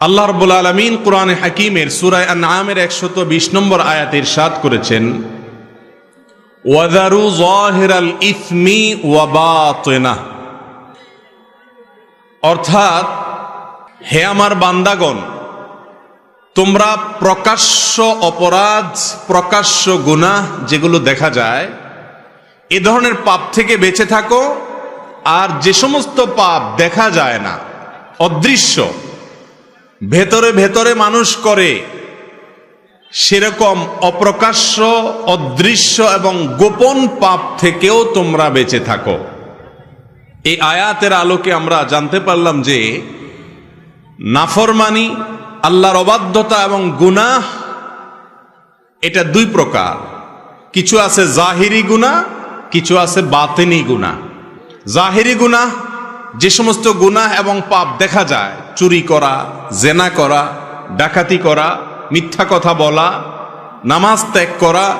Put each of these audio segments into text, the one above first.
আল্লাহ রব্বুল আলমিন কোরআনে হাকিমের সুরায় আনামের একশত বিশ নম্বর আয়াতের সাদ করেছেন অর্থাৎ, হে আমার বান্দাগণ, তোমরা প্রকাশ্য অপরাধ, প্রকাশ্য গুনাহ যেগুলো দেখা যায়, এ ধরনের পাপ থেকে বেঁচে থাকো, আর যে সমস্ত পাপ দেখা যায় না, অদৃশ্য ভেতরে ভেতরে মানুষ করে, সেরকম অপ্রকাশ্য, অদৃশ্য এবং গোপন পাপ থেকেও তোমরা বেঁচে থাকো। এই আয়াতের আলোকে আমরা জানতে পারলাম যে, নাফরমানি, আল্লাহর অবাধ্যতা এবং গুনাহ, এটা দুই প্রকার। কিছু আছে জাহিরি গুনাহ, কিছু আছে বাতেনি গুনাহ। জাহিরি গুনাহ যে সমস্ত গুনাহ এবং পাপ দেখা যায়, চুরি করা, জেনা করা, ডাকাতি করা, মিথ্যা কথা বলা, নামাজ ত্যাগ করা,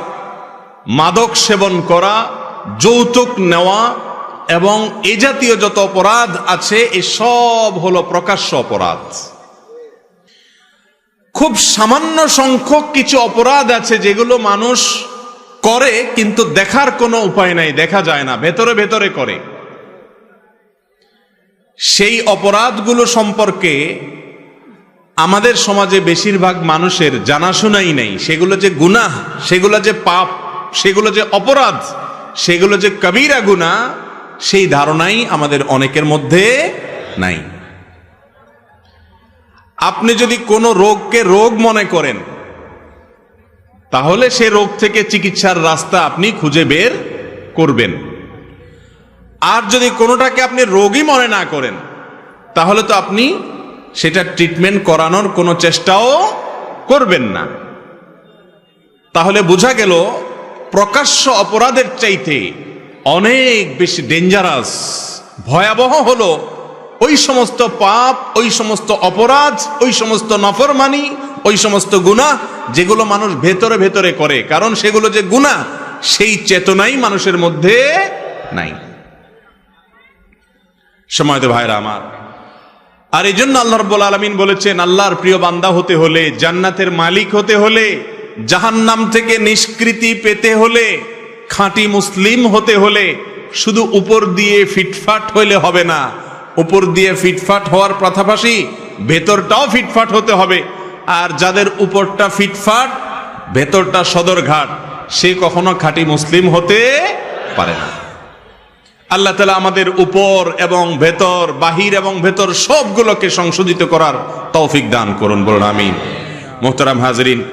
মাদক সেবন করা, যৌতুক নেওয়া এবং এ জাতীয় যত অপরাধ আছে, এ সব হলো প্রকাশ্য অপরাধ। খুব সামান্য সংখ্যক কিছু অপরাধ আছে যেগুলো মানুষ করে, কিন্তু দেখার কোনো উপায় নাই, দেখা যায় না, ভেতরে ভেতরে করে। সেই অপরাধগুলো সম্পর্কে আমাদের সমাজে বেশিরভাগ মানুষের জানাশোনাই নেই। সেগুলো যে গুনাহ, সেগুলো যে পাপ, সেগুলো যে অপরাধ, সেগুলো যে কবিরা গুনাহ, সেই ধারণাই আমাদের অনেকের মধ্যে নাই। আপনি যদি কোনো রোগকে রোগ মনে করেন, তাহলে সে রোগ থেকে চিকিৎসার রাস্তা আপনি খুঁজে বের করবেন। আর যদি কোনোটাকে আপনি রোগই মনে না করেন, তাহলে তো আপনি সেটা ট্রিটমেন্ট করানোর কোনো চেষ্টাও করবেন না। তাহলে বোঝা গেল, প্রকাশ্য অপরাধের চাইতে অনেক বেশি ডেঞ্জারাস ভয়াবহ হলো ওই সমস্ত পাপ, ওই সমস্ত অপরাধ, ওই সমস্ত নফরমানি, ওই সমস্ত গুনাহ যেগুলো মানুষ ভেতরে ভেতরে করে। কারণ সেগুলো যে গুনাহ সেই চেতনাই মানুষের মধ্যে নাই। সময় তো ভাইরা আমার। আর এই জন্য আল্লাহ রব্বুল আলমিন বলেছেন, আল্লাহর প্রিয় বান্দা হতে হলে, জান্নাতের মালিক হতে হলে, জাহান্নাম থেকে নিষ্কৃতি পেতে হলে, খাঁটি মুসলিম হতে হলে, শুধু উপর দিয়ে ফিটফাট হইলে হবে না। উপর দিয়ে ফিটফাট হওয়ার পাশাপাশি ভেতরটাও ফিটফাট হতে হবে। আর যাদের উপরটা ফিটফাট, ভেতরটা সদরঘাট, সে কখনো খাঁটি মুসলিম হতে পারে না। আল্লাহ তালা আমাদের উপর এবং ভেতর, বাহির এবং ভেতর সবগুলোকে সংশোধিত করার তৌফিক দান করুন, বলুন আমি মোহতারাম হাজরিন,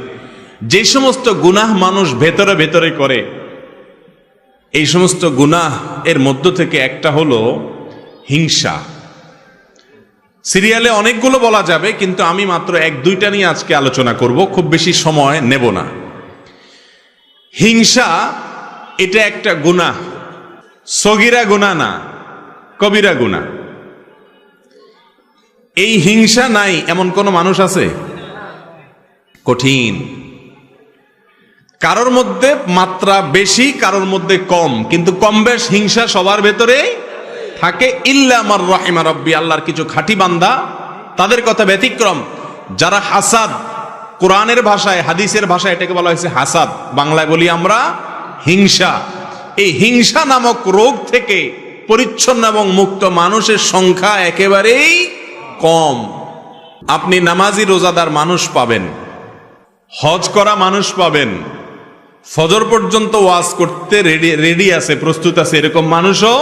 যে সমস্ত গুনাহ মানুষ ভেতরে ভেতরে করে, এই সমস্ত গুনাহ এর মধ্য থেকে একটা হলো হিংসা। সিরিয়ালে অনেকগুলো বলা যাবে, কিন্তু আমি মাত্র এক দুইটা নিয়ে আজকে আলোচনা করব, খুব বেশি সময় নেব না। হিংসা, এটা একটা গুনাহ। সগিরা গুণা না, কবিরা গুণা। এই হিংসা নাই, এমন কোন মানুষ আছে? কঠিন। কারোর মধ্যে মাত্রা বেশি, কারোর মধ্যে কম। কিন্তু কম বেশ হিংসা সবার ভেতরে থাকে। ইল্লা রহিমা রব্বি, আল্লাহর কিছু খাঁটি বান্দা, তাদের কথা ব্যতিক্রম। যারা হাসাদ, কোরআনের ভাষায়, হাদিসের ভাষায় এটাকে বলা হয়েছে হাসাদ। বাংলায় বলি আমরা হিংসা। এই হিংসা নামক রোগ থেকে পরিচ্ছন্ন এবং মুক্ত মানুষের সংখ্যা একেবারেই কম। আপনি নামাজি রোজাদার মানুষ পাবেন, হজ করা মানুষ পাবেন, ফজর পর্যন্ত ওয়াজ করতে রেডি রেডি আছে, প্রস্তুত আছে, এরকম মানুষও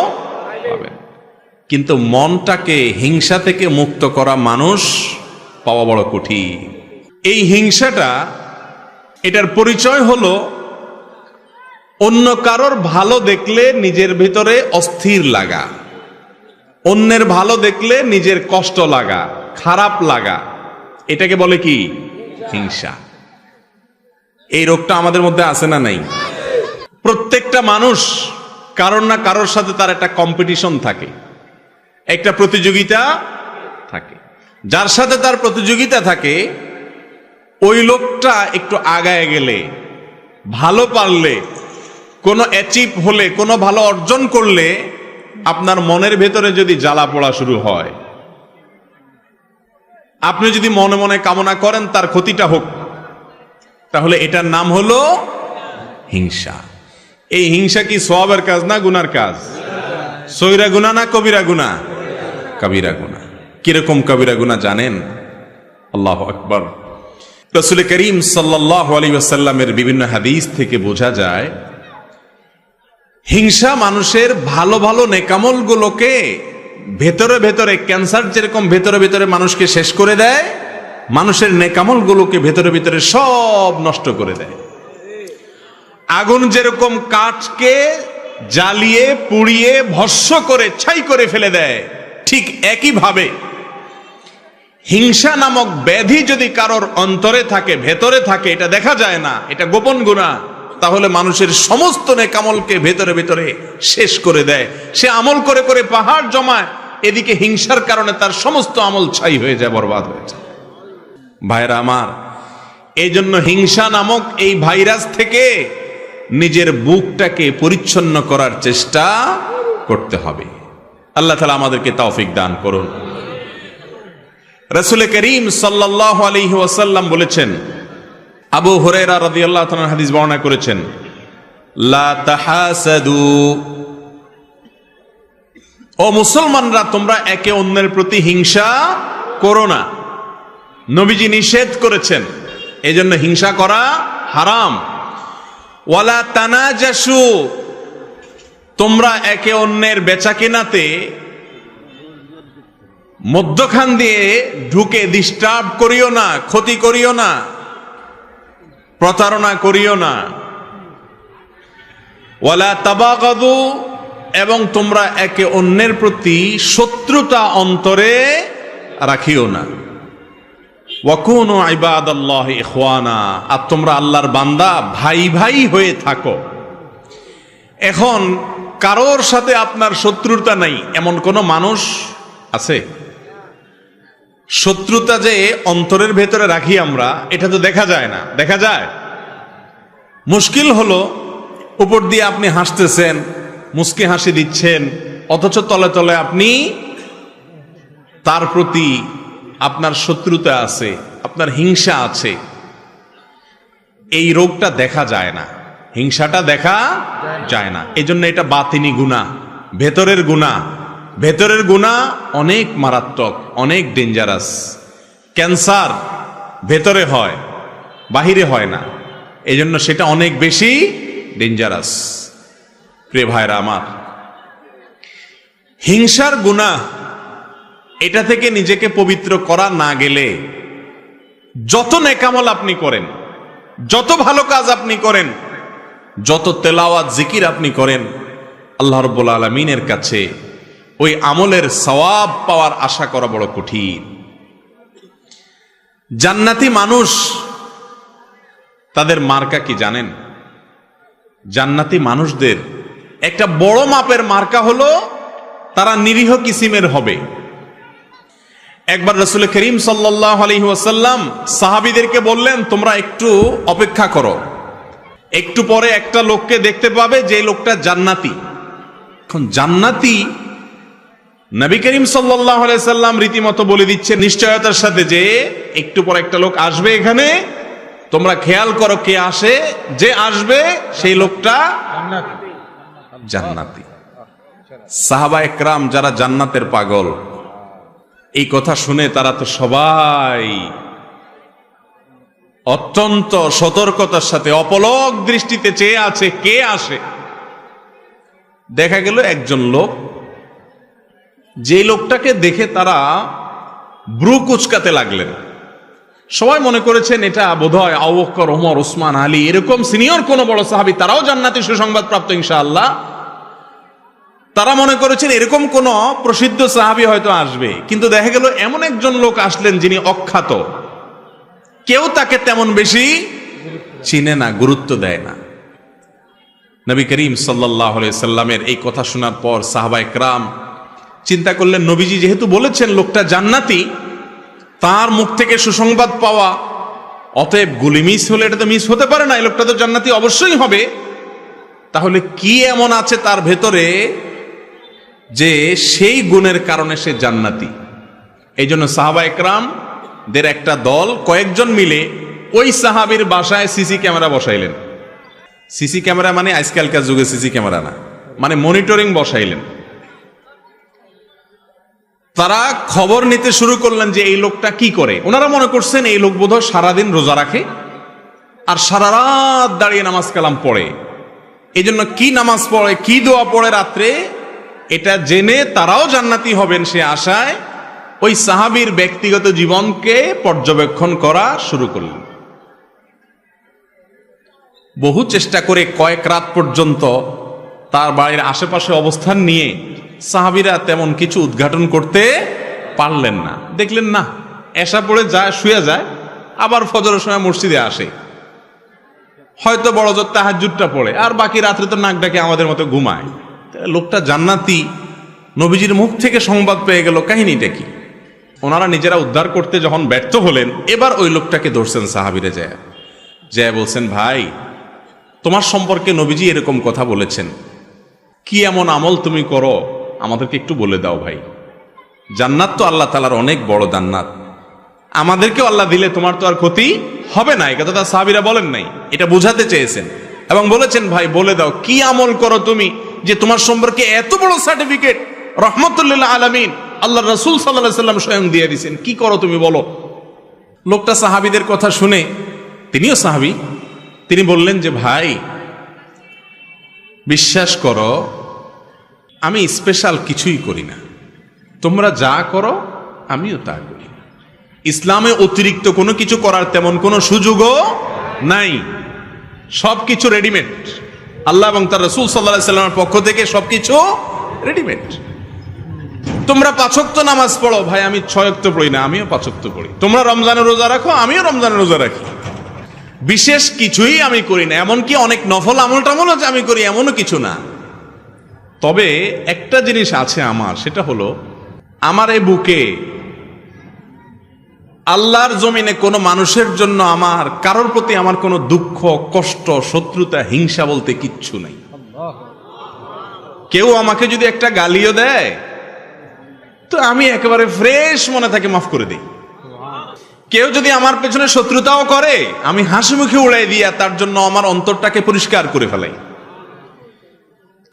পাবেন। কিন্তু মনটাকে হিংসা থেকে মুক্ত করা মানুষ পাওয়া বড় কঠিন। এই হিংসাটা, এটার পরিচয় হলো অন্য কারোর ভালো দেখলে নিজের ভিতরে অস্থির লাগা। অন্যের ভালো দেখলে নিজের কষ্ট লাগা, খারাপ লাগা। এটাকে বলে কি? হিংসা। এই রোগটা আমাদের মধ্যে আছে না নাই? প্রত্যেকটা মানুষ কারোর না কারোর সাথে তার একটা কম্পিটিশন থাকে। একটা প্রতিযোগিতা থাকে। যার সাথে তার প্রতিযোগিতা থাকে, ওই লোকটা একটু আগায় গেলে, ভালো পারলে কোনো অ্যাচিভ হলে, কোনো ভালো অর্জন করলে আপনার মনের ভেতরে যদি জ্বালা পড়া শুরু হয়, আপনি যদি মনে মনে কামনা করেন তার ক্ষতিটা হোক, তাহলে এটার নাম হলো হিংসা। এই হিংসা কি সবের কাজ না গুনার কাজ? সৈরা গুনা না কবিরা গুনা কবিরা গুনা কীরকম কবিরা গুনা জানেন? আল্লাহ আকবর। রসুল করিম সাল্লাহ আলী আসাল্লামের বিভিন্ন হাদিস থেকে বোঝা যায় হিংসা মানুষের ভালো ভালো নেকামল গুলোকে ভেতরে ভেতরে, ক্যান্সার যেরকম ভেতরে ভেতরে মানুষকে শেষ করে দেয়, মানুষের নেকামল গুলোকে ভেতরে ভেতরে সব নষ্ট করে দেয়। আগুন যেরকম কাঠকে জ্বালিয়ে, পুড়িয়ে ভস্য করে, ছাই করে ফেলে দেয়, ঠিক একইভাবে। হিংসা নামক ব্যাধি যদি কারোর অন্তরে থাকে, ভেতরে থাকে, এটা দেখা যায় না, এটা গোপন গুণা। তাহলে মানুষের সমস্ত নেকামলকে ভেতরে ভেতরে শেষ করে দেয়। সে আমল করে করে পাহাড় জমায়, এদিকে হিংসার কারণে তার সমস্ত আমল ছাই হয়ে যায়, বরবাদ হয়ে যায়। ভাইরা আমার এই জন্য হিংসা নামক এই ভাইরাস থেকে নিজের বুকটাকে পরিচ্ছন্ন করার চেষ্টা করতে হবে। আল্লাহ তালা আমাদেরকে তৌফিক দান করুন। রসুল করিম সাল্লাহ আলহি বলেছেন আবু হরেরা রাদি আল্লাহ হাদিস বর্ণনা করেছেন, লা ও মুসলমানরা, তোমরা একে অন্যের প্রতি হিংসা করো না। নবীজি নিষেধ করেছেন এই জন্য হিংসা করা হারাম। ওয়ালা তানাজাসু, তোমরা একে অন্যের বেচা কেনাতে মধ্যখান দিয়ে ঢুকে ডিস্টার্ব করিও না, ক্ষতি করিও না। প্রতারণা করিও না। ওয়ালা তাবাগাদু, এবং তোমরা একে অন্যের প্রতি শত্রুতা অন্তরে রাখিও না। ওয়াকুনু ইবাদাল্লাহ ইখওয়ানা, আর তোমরা আল্লাহর বান্দা ভাই ভাই হয়ে থাকো। এখন কারোর সাথে আপনার শত্রুতা নাই, এমন কোন মানুষ আছে? শত্রুতা যে অন্তরের ভেতরে রাখি আমরা, এটা তো দেখা যায় না। দেখা যায়? মুশকিল হলো, উপর দিয়ে আপনি হাসতেছেন, মুস্কি হাসি দিচ্ছেন, অথচ তলে তলে আপনি, তার প্রতি আপনার শত্রুতা আছে, আপনার হিংসা আছে। এই রোগটা দেখা যায় না। হিংসাটা দেখা যায় না। এই জন্য এটা বাতিনি গুণা ভেতরের গুণা ভেতরের গুণা অনেক মারাত্মক, অনেক ডেঞ্জারাস ক্যান্সার ভেতরে হয়, বাহিরে হয় না। এই জন্য সেটা অনেক বেশি ডেঞ্জারাস প্রিয় ভাইরা আমার, হিংসার গুণা এটা থেকে নিজেকে পবিত্র করা না গেলে যত নেকামল আপনি করেন, যত ভালো কাজ আপনি করেন, যত তেলাওয়াত, জিকির আপনি করেন, আল্লাহ রব্বুল আলমিনের কাছে ওই আমলের সওয়াব পাওয়ার আশা করা বড় কঠিন। জান্নাতি মানুষ তাদের মার্কা কি জানেন? জান্নাতি মানুষদের একটা বড় মাপের মার্কা হলো তারা নিরীহ কিসিমের হবে। একবার রসুল করিম সাল্লাহ সাহাবিদেরকে বললেন, তোমরা একটু অপেক্ষা করো। একটু পরে একটা লোককে দেখতে পাবে যে লোকটা জান্নাতি। এখন জান্নাতি নবী করিম সাল্লাম রীতিমতো বলে দিচ্ছে নিশ্চয়তার সাথে যে একটু পর একটা লোক আসবে এখানে। তোমরা খেয়াল করো কে আসে। যে আসবে, সেই লোকটা জান্নাতি। সাহাবা একরাম যারা জান্নাতের পাগল, এই কথা শুনে তারা তো সবাই অত্যন্ত সতর্কতার সাথে, অপলক দৃষ্টিতে চেয়ে আছে কে আসে। দেখা গেল একজন লোক যে লোকটাকে দেখে তারা ব্রু কুচকাতে লাগলেন। সবাই মনে করেছেন এটা বোধহয় আবক্কর ওমর, ওসমান, আলী, এরকম সিনিয়র কোন বড় সাহাবি, তারাও জান্নাতি সুসংবাদ প্রাপ্ত ইনশাআল্লাহ। তারা মনে করেছেন এরকম কোন প্রসিদ্ধ সাহাবি হয়তো আসবে। কিন্তু দেখা গেল এমন একজন লোক আসলেন যিনি অখ্যাত। কেউ তাকে তেমন বেশি চিনে না, গুরুত্ব দেয় না। নবী করিম সাল্লাহ সাল্লামের এই কথা শোনার পর সাহাবা একরাম চিন্তা করলেন, নবীজি যেহেতু বলেছেন লোকটা জান্নাতি, তার মুখ থেকে সুসংবাদ পাওয়া, অতএব গুলি মিস হলে এটা তো মিস হতে পারে না, এই লোকটা তো জান্নাতি অবশ্যই হবে। তাহলে কি এমন আছে তার ভেতরে যে সেই গুণের কারণে সে জান্নাতি? এই জন্য সাহাবা একরাম দের একটা দল, কয়েকজন মিলে ওই সাহাবির বাসায় সিসি ক্যামেরা বসাইলেন। সিসি ক্যামেরা মানে আজকালকার যুগে সিসি ক্যামেরা না মানে মনিটরিং বসাইলেন। তারা খবর নিতে শুরু করলেন যে এই লোকটা কি করে। ওনারা মনে করছেন এই লোক বোধহয় সারাদিন রোজা রাখে আর সারা রাত দাঁড়িয়ে নামাজ কালাম পড়ে। এই জন্য কি নামাজ পড়ে, কি দোয়া পড়ে রাত্রে, এটা জেনে তারাও জান্নাতি হবেন সে আশায় ওই সাহাবীর ব্যক্তিগত জীবনকে পর্যবেক্ষণ করা শুরু করলেন। বহু চেষ্টা করে কয়েক রাত পর্যন্ত তার বাড়ির আশেপাশে অবস্থান নিয়ে সাহাবিরা তেমন কিছু উদ্ঘাটন করতে পারলেন না। দেখলেন, না, এসা পড়ে যায়, শুয়ে যায়, আবার ফজরের সময় মসজিদে আসে। হয়তো বড় জোর তাহাজুদটা পড়ে, আর বাকি রাত্রে তো নাক ডাকে আমাদের মতো ঘুমায়। লোকটা জান্নাতি, নবীজির মুখ থেকে সংবাদ পেয়ে গেল, কাহিনীটা কি? ওনারা নিজেরা উদ্ধার করতে যখন ব্যর্থ হলেন, এবার ওই লোকটাকে ধরছেন সাহাবিরে যায় যায় বলছেন, ভাই, তোমার সম্পর্কে নবীজি এরকম কথা বলেছেন। কি এমন আমল তুমি করো আমাদেরকে একটু বলে দাও ভাই। জান্নাত তো আল্লাহ তালার অনেক বড় জান্নাত। আমাদেরকেও আল্লাহ দিলে তোমার তো আর ক্ষতি হবে না, এই কথাটা সাহাবিরা বলেন নাই। এটা বোঝাতে চেয়েছেন। এবং বলেছেন, ভাই, বলে দাও, কি আমল করো তুমি যে তোমার সম্পর্কে এত বড় সার্টিফিকেট রহমতুল্লাহ আলমিন আল্লাহ রসুল সাল্লাহ সাল্লাম স্বয়ং দিয়ে দিয়েছেন কি করো তুমি বলো? লোকটা সাহাবিদের কথা শুনে, তিনিও সাহাবি, তিনি বললেন যে, ভাই, বিশ্বাস করো আমি স্পেশাল কিছুই করি না। তোমরা যা করো, আমিও তা করি। ইসলামে অতিরিক্ত কোনো কিছু করার তেমন কোনো সুযোগও নাই। সব কিছু রেডিমেড আল্লাহ এবং তার রসুল সাল্লাহ সাল্লামের পক্ষ থেকে সব কিছু রেডিমেড তোমরা পাঁচক্ত নামাজ পড়ো। ভাই, আমি ছয়ক্ত পড়ি না, আমিও পাঁচক্ত পড়ি। তোমরা রমজানের রোজা রাখো, আমিও রমজানের রোজা রাখি। বিশেষ কিছুই আমি করি না। এমনকি অনেক নফল আমল টামলও যে আমি করি, এমনও কিছু না। তবে একটা জিনিস আছে আমার, সেটা হলো, আমার এই বুকে আল্লাহর জমিনে কোনো মানুষের জন্য আমার, কারোর প্রতি আমার কোনো দুঃখ, কষ্ট, শত্রুতা, হিংসা বলতে কিচ্ছু নাই। কেউ আমাকে যদি একটা গালিও দেয়, তো আমি একেবারে ফ্রেশ মনে থাকে মাফ করে দিই। কেউ যদি আমার পেছনে শত্রুতাও করে, আমি হাসি মুখে উড়াই দিয়া তার জন্য আমার অন্তরটাকে পরিষ্কার করে ফেলাই।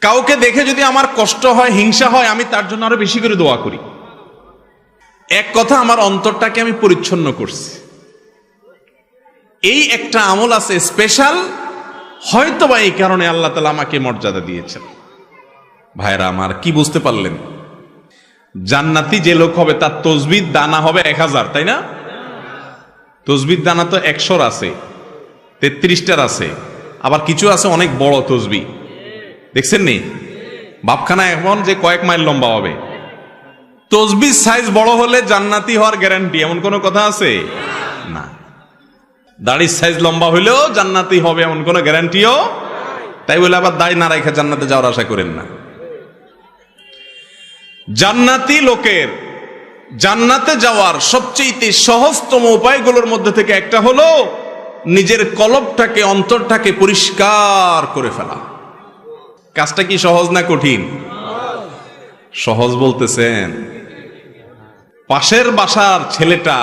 কাউকে দেখে যদি আমার কষ্ট হয়, হিংসা হয়, আমি তার জন্য আরও বেশি করে দোয়া করি। এক কথা, আমার অন্তরটাকে আমি পরিচ্ছন্ন করছি। এই একটা আমল আছে স্পেশাল হয়তো বা এই কারণে আল্লাহ তালা আমাকে মর্যাদা দিয়েছেন। ভাইরা আমার, কি বুঝতে পারলেন? জান্নাতি যে লোক হবে, তার তসবির দানা হবে এক হাজার, তাই না? তসবির দানা তো একশোর আছে, তেত্রিশটার আছে, আবার কিছু আছে অনেক বড় তসবি দেখছেন নি? বাপখানা এমন যে কয়েক মাইল লম্বা হবে। তসবির সাইজ বড় হলে জান্নাতি হওয়ার গ্যারান্টি এমন কোনো কথা আছে? না। দাড়ির সাইজ লম্বা হইলেও জান্নাতি হবে, এমন কোনো গ্যারান্টিও তাই বলে আবার দাড়ি না রেখে জান্নাতে যাওয়ার আশা করেন না। জান্নাতি লোকের জান্নাতে যাওয়ার সবচেয়ে সহজতম উপায়গুলোর মধ্যে থেকে একটা হলো নিজের কলবটাকে, অন্তরটাকে পরিষ্কার করে ফেলা। কাজটা কি সহজ না কঠিন? সহজ বলতেছেন, পাশের বাসার ছেলেটা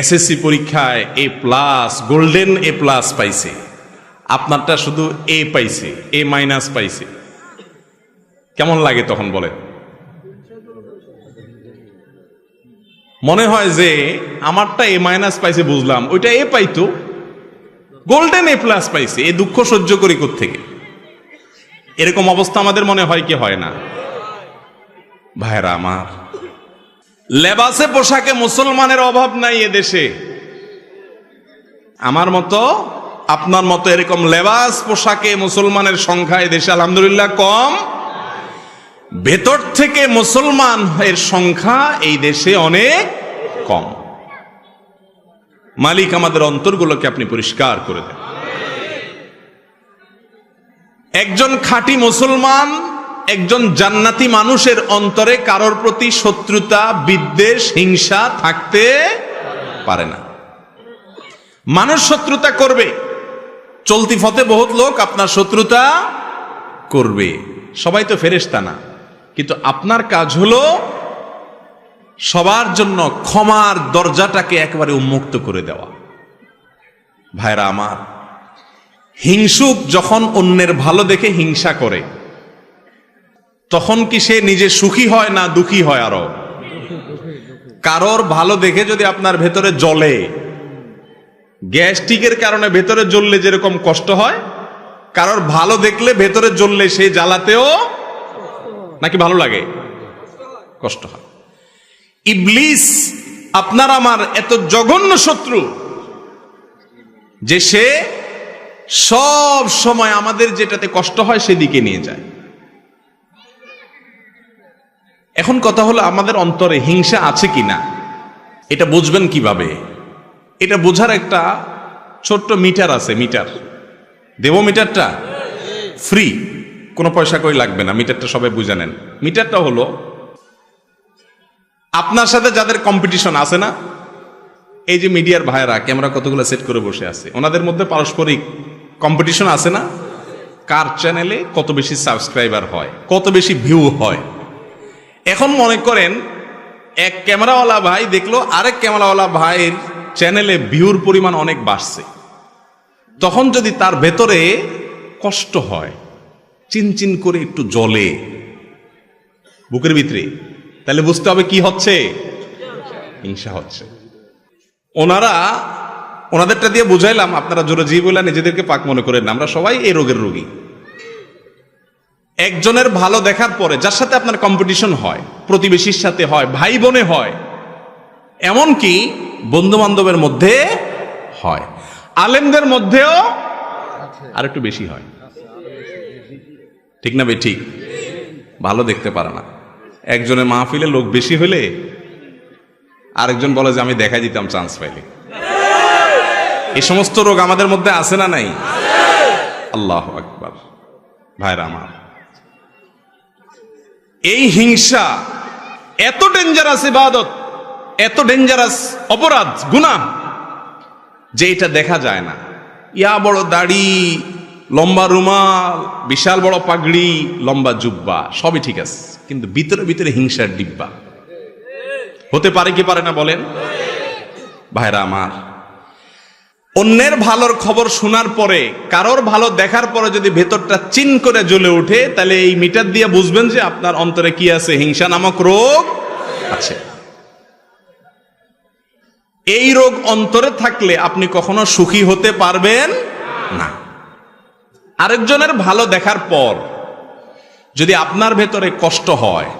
এসএসসি পরীক্ষায় A plus golden A plus পাইছে। আপনারটা শুধু এ পাইছে এ মাইনাস পাইছে। কেমন লাগে তখন বলেন? মনে হয় যে আমারটা এ মাইনাস পাইছে বুঝলাম, ওইটা এ পাইতো গোল্ডেন এ প্লাস পাইছে, এ দুঃখ সহ্য করি থেকে এরকম অবস্থা আমাদের মনে হয় কি হয় না? ভাইরা আমার, লেবাসে পোশাকে মুসলমানের অভাব নাই এ দেশে। আমার মতো, আপনার মতো এরকম লেবাস পোশাকে মুসলমানের সংখ্যা এ দেশে আলহামদুলিল্লাহ কম। ভেতর থেকে মুসলমান এর সংখ্যা এই দেশে অনেক কম। মালিক আমাদের অন্তরগুলোকে আপনি পরিষ্কার করে দেন। একজন খাঁটি মুসলমান, একজন জান্নাতি মানুষের অন্তরে কারোর প্রতি শত্রুতা, বিদ্বেষ, হিংসা থাকতে পারে না। মানুষ শত্রুতা করবে। চলতি ফতে বহুত লোক আপনার শত্রুতা করবে। সবাই তো ফেরেস্তা না। কিন্তু আপনার কাজ হলো সবার জন্য ক্ষমার দরজাটাকে একেবারে উন্মুক্ত করে দেওয়া। ভাইরা আমার হিংসুক যখন অন্যের ভালো দেখে হিংসা করে, তখন কি সে নিজে সুখী হয় না দুঃখী হয় আরও? কারোর ভালো দেখে যদি আপনার ভেতরে জ্বলে, গ্যাস্ট্রিকের কারণে ভেতরে জ্বললে যেরকম কষ্ট হয়, কারোর ভালো দেখলে ভেতরে জ্বললে সে জ্বালাতেও নাকি ভালো লাগে? কষ্ট হয়। ইবলিস, আপনার আমার এত জঘন্য শত্রু যে সে সব সময় আমাদের যেটাতে কষ্ট হয় সেদিকে নিয়ে যায়। এখন কথা হলো আমাদের অন্তরে হিংসা আছে কিনা? এটা বুঝবেন কীভাবে? এটা বোঝার একটা ছোট্ট মিটার আছে, মিটার। দেব মিটারটা? ফ্রি কোনো পয়সা কই লাগবে না, মিটারটা সবাই বুঝে নেন। মিটারটা হলো, আপনার সাথে যাদের কম্পিটিশন আছে না, এই যে মিডিয়ার ভাইরা ক্যামেরা কতগুলো সেট করে বসে আছে, ওনাদের মধ্যে পারস্পরিক কম্পিটিশন আছে না? কার চ্যানেলে কত বেশি সাবস্ক্রাইবার হয়? কত বেশি ভিউ হয়? এখন মনে করেন, এক ক্যামেরাওয়ালা ভাই দেখল, আরেক ক্যামেরাওয়ালা ভাইয়ের চ্যানেলে ভিউর পরিমাণ অনেক বাড়ছে। তখন যদি তার ভেতরে কষ্ট হয় চিনচিন করে একটু জলে বুকের ভিতরে, তাহলে বুঝতে হবে কি হচ্ছে? হিংসা হচ্ছে। ওনারা ওনাদেরটা দিয়ে বুঝাইলাম, আপনারা জোরে জি বলে নিজেদেরকে পাক মনে করেন না। আমরা সবাই এই রোগের রোগী। একজনের ভালো দেখার পরে, যার সাথে আপনার কম্পিটিশন হয়, প্রতিবেশীর সাথে হয় ভাই বোনে হয়, এমনকি বন্ধু বান্ধবের মধ্যে হয়। আলেমদের মধ্যেও আর একটু বেশি হয়। ঠিক না বে ঠিক। ভালো দেখতে পারে না। একজনের মাহফিলে লোক বেশি হলে আরেকজন বলে যে, আমি দেখা দিতাম চান্স পাইলে। এই সমস্ত রোগ আমাদের মধ্যে আছে না নাই? আল্লাহ আকবার। ভাইরা আমার, এই হিংসা, এত ডেঞ্জারাস ইবাদত, এত ডেঞ্জারাস অপরাধ, গুনাহ, যে এটা দেখা যায় না। ইয়া বড় দাড়ি, লম্বা রুমাল, বিশাল বড় পাগড়ি, লম্বা জুব্বা, সবই ঠিক আছে, কিন্তু ভিতরে ভিতরে হিংসার ডিব্বা। হতে পারে কি পারে না বলেন? ভাইরা আমার অন্যের ভালোর খবর শোনার পরে, কারোর ভালো দেখার পরে যদি ভেতরটা চিন করে জ্বলে ওঠে, তাহলে এই মিটার দিয়ে বুঝবেন যে আপনার অন্তরে কি আছে, হিংসা নামক রোগ আছে। এই রোগ অন্তরে থাকলে আপনি কখনো সুখী হতে পারবেন না। আরেকজনের ভালো দেখার পর যদি আপনার ভেতরে কষ্ট হয়,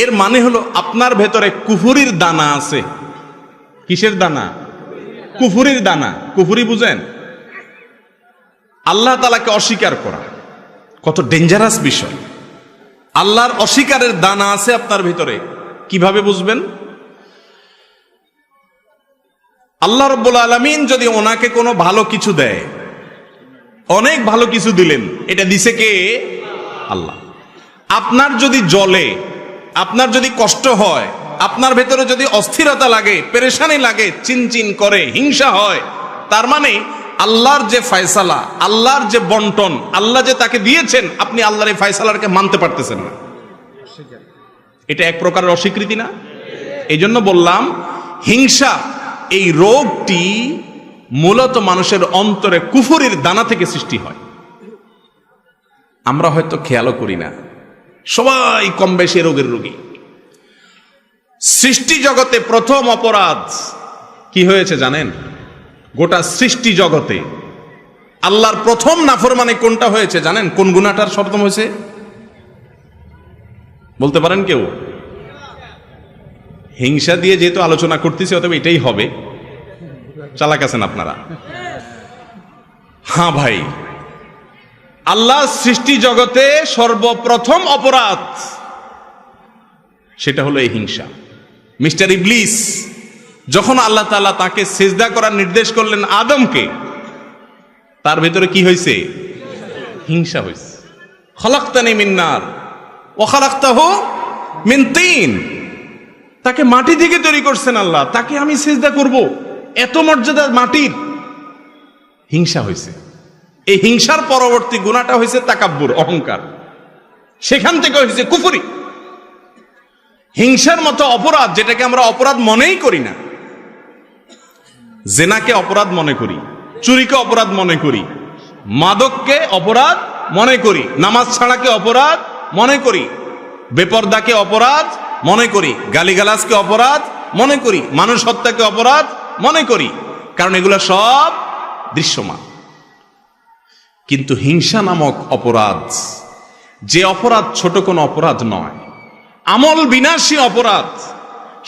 এর মানে হলো আপনার ভেতরে কুফুরির দানা আছে। কিসের দানা? কুফুরির দানা, কুফুরি বুঝেন? আল্লাহ তালাকে অস্বীকার করা, কত ডেঞ্জারাস বিষয়। আল্লাহর অস্বীকারের দানা আছে আপনার ভিতরে, কীভাবে বুঝবেন? আল্লাহ রব্বুল আলমিন যদি ওনাকে কোনো ভালো কিছু দেয়, অনেক ভালো কিছু দিলেন, এটা দিছে কে? আল্লাহ। আপনার যদি জলে আপনার যদি কষ্ট হয় আপনার ভেতরে যদি অস্থিরতা লাগে, পেরেশানি লাগে, চিনচিন করে, হিংসা হয়, তার মানে আল্লাহর যে ফয়সালা, আল্লাহর যে বন্টন, আল্লাহ যে তাকে দিয়েছেন, আপনি আল্লাহর এই ফয়সালারকে মানতে পারতেছেন না। এটা এক প্রকারের অস্বীকৃতি না? এই জন্য বললাম, হিংসা এই রোগটি মূলত মানুষের অন্তরে কুফুরির দানা থেকে সৃষ্টি হয়। আমরা হয়তো খেয়ালও করি না। সবাই কম বেশি রোগের রোগী। সৃষ্টি জগতে প্রথম অপরাধ কি হয়েছে জানেন? গোটা সৃষ্টি জগতে। আল্লাহর প্রথম নাফরমানে কোনটা হয়েছে জানেন? কোন গুণাটার সপ্তম হয়েছে? বলতে পারেন কেউ? হিংসা দিয়ে যেহেতু আলোচনা করতেছি, অতএব এটাই হবে। চালাক আছেন আপনারা। হ্যাঁ ভাই। আল্লাহ সৃষ্টি জগতে সর্বপ্রথম অপরাধ সেটা হলো এই হিংসা। মিস্টার ইবলিস, যখন আল্লাহ তাআলা তাকে সেজদা করার নির্দেশ করলেন আদমকে, তার ভেতরে কি হয়েছে হিংসা হয়েছে খলাক্তানি মিন্নার ও খলাক্তাহু মিন তিন। তাকে মাটি থেকে তৈরি করছেন আল্লাহ, তাকে আমি সেজদা করব। এত মর্যাদা মাটির। হিংসা হয়েছে এই হিংসার পরবর্তী গুণাটা হয়েছে তাকাব্বুর, অহংকার। সেখান থেকে হয়েছে কুফুরি। হিংসার মতো অপরাধ যেটাকে আমরা অপরাধ মনেই করি না। জেনাকে অপরাধ মনে করি, চুরিকে অপরাধ মনে করি, মাদককে অপরাধ মনে করি, নামাজ ছাড়াকে অপরাধ মনে করি, বেপর্দাকে অপরাধ মনে করি, গালিগালাজকে অপরাধ মনে করি, মানুষ হত্যাকে অপরাধ মনে করি, কারণ এগুলো সব দৃশ্যমান। কিন্তু হিংসা নামক অপরাধ, যে অপরাধ ছোট কোনো অপরাধ নয় আমল বিনাশী অপরাধ,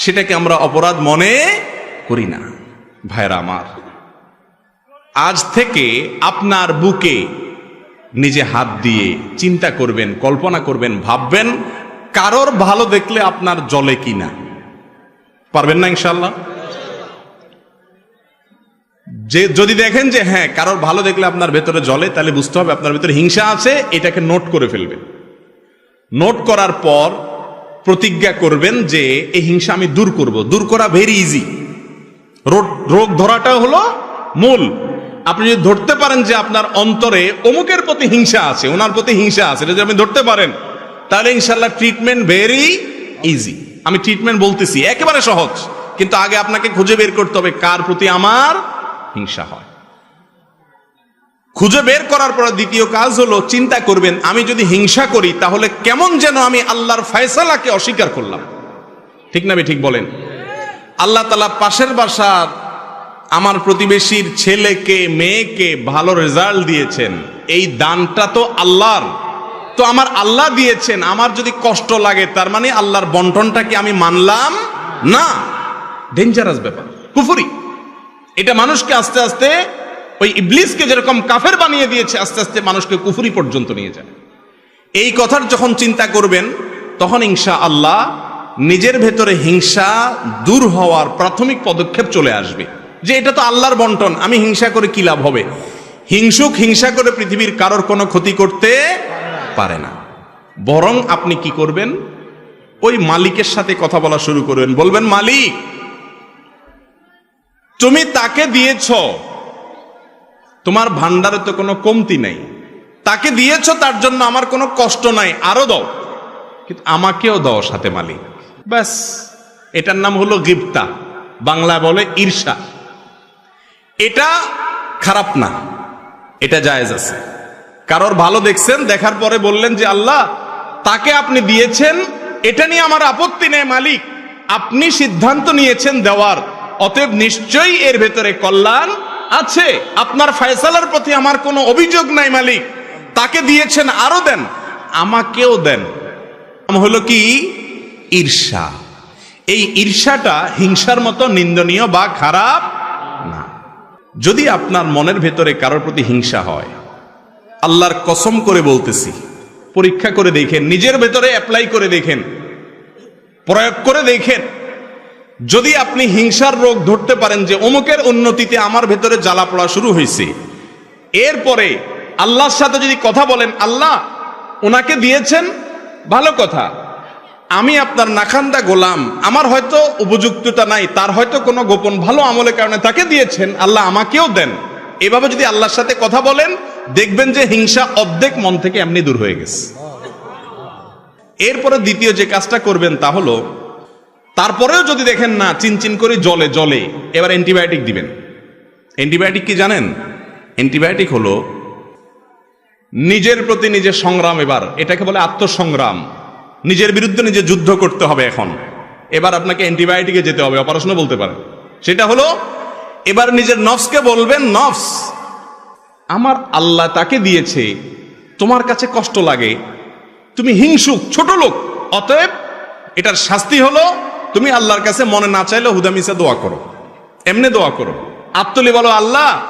সেটাকে আমরা অপরাধ মনে করি না। ভাইরা আমার, আজ থেকে আপনার বুকে নিজে হাত দিয়ে চিন্তা করবেন, কল্পনা করবেন, ভাববেন কারোর ভালো দেখলে আপনার জলে কিনা পারবেন না ইনশাল্লাহ যে, যদি দেখেন যে হ্যাঁ কারোর ভালো দেখলে আপনার ভেতরে জলে তাহলে বুঝতে হবে আপনার ভেতরে হিংসা আছে, এটাকে নোট করে ফেলবেন। নোট করার পর প্রতিজ্ঞা করবেন যে এই হিংসা আমি দূর করব। দূর করা ভেরি ইজি রোগ ধরাটা হলো মূল। আপনি যদি ধরতে পারেন যে আপনার অন্তরে অমুকের প্রতি হিংসা আছে, ওনার প্রতি হিংসা আছে, এটা যদি আপনি ধরতে পারেন, তাহলে ইনশাল্লাহ ট্রিটমেন্ট ভেরি ইজি আমি ট্রিটমেন্ট বলতেছি, একেবারে সহজ। কিন্তু আগে আপনাকে খুঁজে বের করতে হবে কার প্রতি আমার হিংসা হয়। খুঁজে বের করার পর দ্বিতীয় কাজ হলো, চিন্তা করবেন, আমি যদি হিংসা করি, তাহলে কেমন যেন আমি আল্লাহর ফয়সালাকে অস্বীকার করলাম। ঠিক না ঠিক বলেন? আল্লাহ তালা পাশের বাসার আমার প্রতিবেশীর ছেলেকে, মেয়েকে ভালো রেজাল্ট দিয়েছেন। এই দানটা তো আল্লাহর। তো আমার আল্লাহ দিয়েছেন, আমার যদি কষ্ট লাগে, তার মানে আল্লাহর বন্টনটাকে আমি মানলাম না। ডেঞ্জারাস ব্যাপার, কুফুরি। এটা মানুষকে আস্তে আস্তে ওই ইবলিসকে যেরকম কাফের বানিয়ে দিয়েছে, আস্তে আস্তে মানুষকে কুফুরি পর্যন্ত নিয়ে যায়। এই কথার যখন চিন্তা করবেন, তখন ইনশা আল্লাহ নিজের ভেতরে হিংসা দূর হওয়ার প্রাথমিক পদক্ষেপ চলে আসবে। যে এটা তো আল্লাহর বন্টন, আমি হিংসা করে কি লাভ হবে? হিংসুক হিংসা করে পৃথিবীর কারোর কোনো ক্ষতি করতে পারে না। বরং আপনি কি করবেন? ওই মালিকের সাথে কথা বলা শুরু করবেন। বলবেন, মালিক, তুমি তাকে দিয়েছ তোমার ভান্ডারে তো কোনো কমতি নাই। তাকে দিয়েছ, তার জন্য আমার কোনো কষ্ট নাই, আরও দাও। কিন্তু আমাকেও দাও সাথে মালিক। ব্যাস, এটার নাম হলো গিপ্তা বাংলা বলে ঈর্ষা। এটা খারাপ না, এটা জায়েজ আছে। কারোর ভালো দেখছেন, দেখার পরে বললেন যে, আল্লাহ, তাকে আপনি দিয়েছেন, এটা নিয়ে আমার আপত্তি নেই মালিক। আপনি সিদ্ধান্ত নিয়েছেন দেওয়ার, অতএব নিশ্চয়ই এর ভেতরে কল্যাণ আছে, আপনার ফয়সালার প্রতি আমার কোনো অভিযোগ নাই, মালিক। তাকে দিয়েছেন, আরও দেন, আমাকেও দেন। হলো কি? ঈর্ষা। এই ঈর্ষাটা হিংসার মতো নিন্দনীয় বা খারাপ না। যদি আপনার মনের ভেতরে কারোর প্রতি হিংসা হয়, আল্লাহর কসম করে বলতেছি, পরীক্ষা করে দেখেন, নিজের ভেতরে অ্যাপ্লাই করে দেখেন, প্রয়োগ করে দেখেন যদি আপনি হিংসার রোগ ধরতে পারেন যে অমুকের উন্নতিতে আমার ভেতরে জ্বালা পড়া শুরু হয়েছে, এরপরে আল্লাহর সাথে যদি কথা বলেন, আল্লাহ ওনাকে দিয়েছেন ভালো কথা। আমি আপনার নাখান্দা গোলাম, আমার হয়তো উপযুক্ততা নাই, তার হয়তো কোনো গোপন ভালো আমলের কারণে তাকে দিয়েছেন, আল্লাহ আমাকেও দেন। এভাবে যদি আল্লাহর সাথে কথা বলেন, দেখবেন যে হিংসা অর্ধেক মন থেকে এমনি দূর হয়ে গেছে। এরপরে দ্বিতীয় যে কাজটা করবেন তা হলো তারপরেও যদি দেখেন না, চিনচিন করে জলে জলে, এবার অ্যান্টিবায়োটিক দিবেন। অ্যান্টিবায়োটিক কি জানেন? অ্যান্টিবায়োটিক হলো নিজের প্রতি নিজের সংগ্রাম এবার, এটাকে বলে আত্মসংগ্রাম। নিজের বিরুদ্ধে নিজে যুদ্ধ করতে হবে এখন। এবার আপনাকে অ্যান্টিবায়োটিকে যেতে হবে অপারেশনও বলতে পারেন। সেটা হলো, এবার নিজের নফসকে বলবেন, নফস, আমার আল্লাহ তাকে দিয়েছে, তোমার কাছে কষ্ট লাগে, তুমি হিংসুক, ছোট লোক, অতএব এটার শাস্তি হলো তুমি আল্লাহর কাছে মনে না চাইলে হুদামিসা দোয়া করো। এমনি দোয়া করো। আত্মলি বলো, আল্লাহ,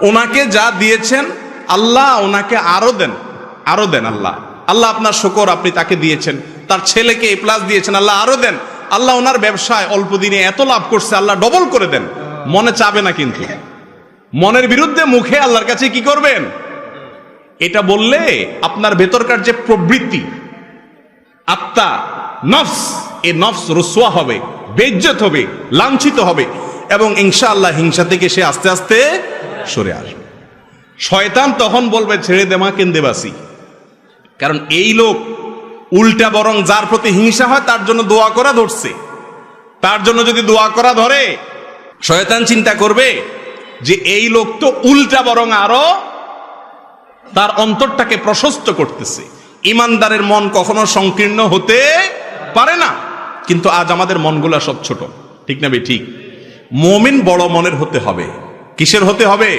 ওনাকে যা দিয়েছেন, আল্লাহ ওনাকে আরও দেন আরও দেন আল্লাহ। আল্লাহ আপনার শকর আপনি তাকে দিয়েছেন, তার ছেলেকে এ প্লাস দিয়েছেন, আল্লাহ আরও দেন। আল্লাহ ওনার ব্যবসায় অল্প দিনে এত লাভ করছে, আল্লাহ ডবল করে দেন। মনে চাবে না কিন্তু। মনের বিরুদ্ধে মুখে আল্লাহর কাছে কি করবেন? এটা বললে আপনার ভেতরকার যে প্রবৃত্তি, আত্মা নফস এ নফস রসুয়া হবে, বেজ্জত হবে, লাঞ্ছিত হবে এবং ইনশাআল্লাহ হিংসা থেকে সে আস্তে আস্তে সরে আসবে। শয়তান তখন বলবে, ছেড়ে দেমা কেন্দে কারণ এই লোক উল্টা বরং যার প্রতি হিংসা হয়, তার জন্য দোয়া করা ধরছে। তার জন্য যদি দোয়া করা ধরে, শয়তান চিন্তা করবে যে এই লোক তো উল্টা বরং আরও তার অন্তরটাকে প্রশস্ত করতেছে। ইমানদারের মন কখনো সংকীর্ণ হতে পারে না, কিন্তু আজ আমাদের মনগুলা সব ছোট। ঠিক না ঠিক? মমিন বড় মনের হতে হবে। কিসের হতে হবে?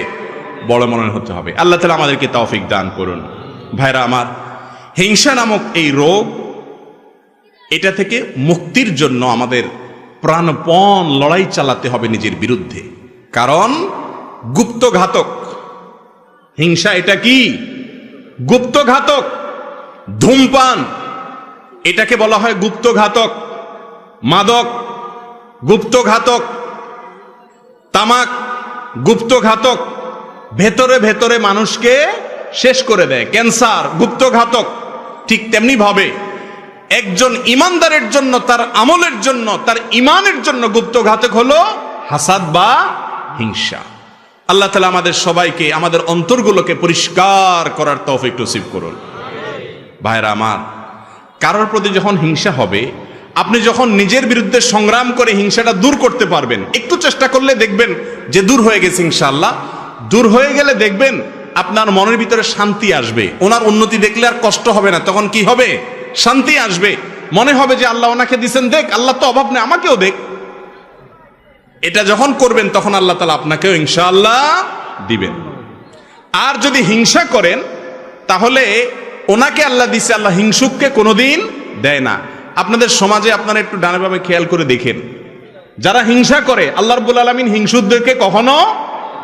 বড় মনের হতে হবে। আল্লাহ তালা আমাদেরকে তৌফিক দান করুন। ভাইরা আমার, হিংসা নামক এই রোগ, এটা থেকে মুক্তির জন্য আমাদের প্রাণপণ লড়াই চালাতে হবে নিজের বিরুদ্ধে। কারণ গুপ্ত ঘাতক হিংসা এটা কি? গুপ্ত ঘাতক ধূমপান। এটাকে বলা হয় গুপ্ত ঘাতক মাদক গুপ্ত ঘাতক তামাক গুপ্ত ঘাতক ভেতরে ভেতরে মানুষকে শেষ করে দেয়, ক্যান্সার গুপ্ত ঘাতক ঠিক তেমনি ভাবে। একজন ইমানদারের জন্য, তার আমলের জন্য, তার ইমানের জন্য গুপ্ত ঘাতক হলো হাসাদ বা হিংসা। আল্লাহ তালা আমাদের সবাইকে, আমাদের অন্তরগুলোকে পরিষ্কার করার তৌফিক নসিব করুন। ভাইরা আমার কারোর প্রতি যখন হিংসা হবে, আপনি যখন নিজের বিরুদ্ধে সংগ্রাম করে হিংসাটা দূর করতে পারবেন, একটু চেষ্টা করলে দেখবেন যে দূর হয়ে গেছে ইনশাআল্লাহ। দূর হয়ে গেলে দেখবেন আপনার মনের ভিতরে শান্তি আসবে। ওনার উন্নতি দেখলে আর কষ্ট হবে না। তখন কি হবে? শান্তি আসবে। মনে হবে যে আল্লাহ ওনাকে দিচ্ছেন দেখ, আল্লাহ তো অভাব নেই, আমাকেও দেখ। এটা যখন করবেন, তখন আল্লাহ তালা আপনাকেও ইনশাআল্লাহ দিবেন। আর যদি হিংসা করেন, তাহলে ওনাকে আল্লাহ দিছে, আল্লাহ হিংসুককে কোনোদিন দেয় না। আপনাদের সমাজে আপনারা একটু ডানাভাবে খেয়াল করে দেখেন। যারা হিংসা করে, আল্লাহ রব্বুল আলমিন হিংসুকদেরকে কখনো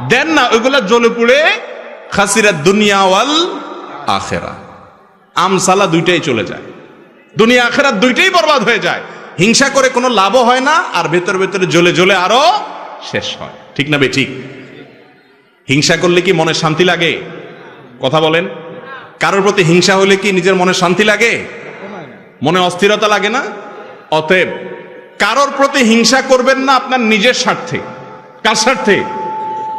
দেন না। ওইগুলা জ্বলে পুড়ে খাসিরা দুনিয়া ওয়াল আখেরা। আমসালা দুইটাই চলে যায়। দুনিয়া আখেরা দুইটাই বরবাদ হয়ে যায়। হিংসা করে কোনো লাভও হয় না, আর ভেতর ভেতরে জ্বলে জ্বলে আরও শেষ হয়। ঠিক না বে, ঠিক? হিংসা করলে কি মনে শান্তি লাগে? কথা বলেন। কারোর প্রতি হিংসা হলে কি নিজের মনে শান্তি লাগে? মনে অস্থিরতা লাগে না? অতএব কারোর প্রতি হিংসা করবেন না আপনার নিজের স্বার্থে। কার স্বার্থে?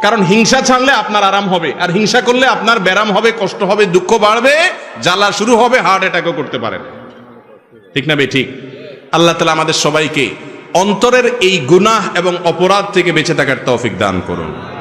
কারণ হিংসা ছাড়লে আপনার আরাম হবে, আর হিংসা করলে আপনার ব্যারাম হবে, কষ্ট হবে, দুঃখ বাড়বে, জ্বালা শুরু হবে হার্ট অ্যাটাকও করতে পারেন। ঠিক না বে, ঠিক? আল্লাহ তালা আমাদের সবাইকে অন্তরের এই গুনাহ এবং অপরাধ থেকে বেঁচে থাকার তৌফিক দান করুন।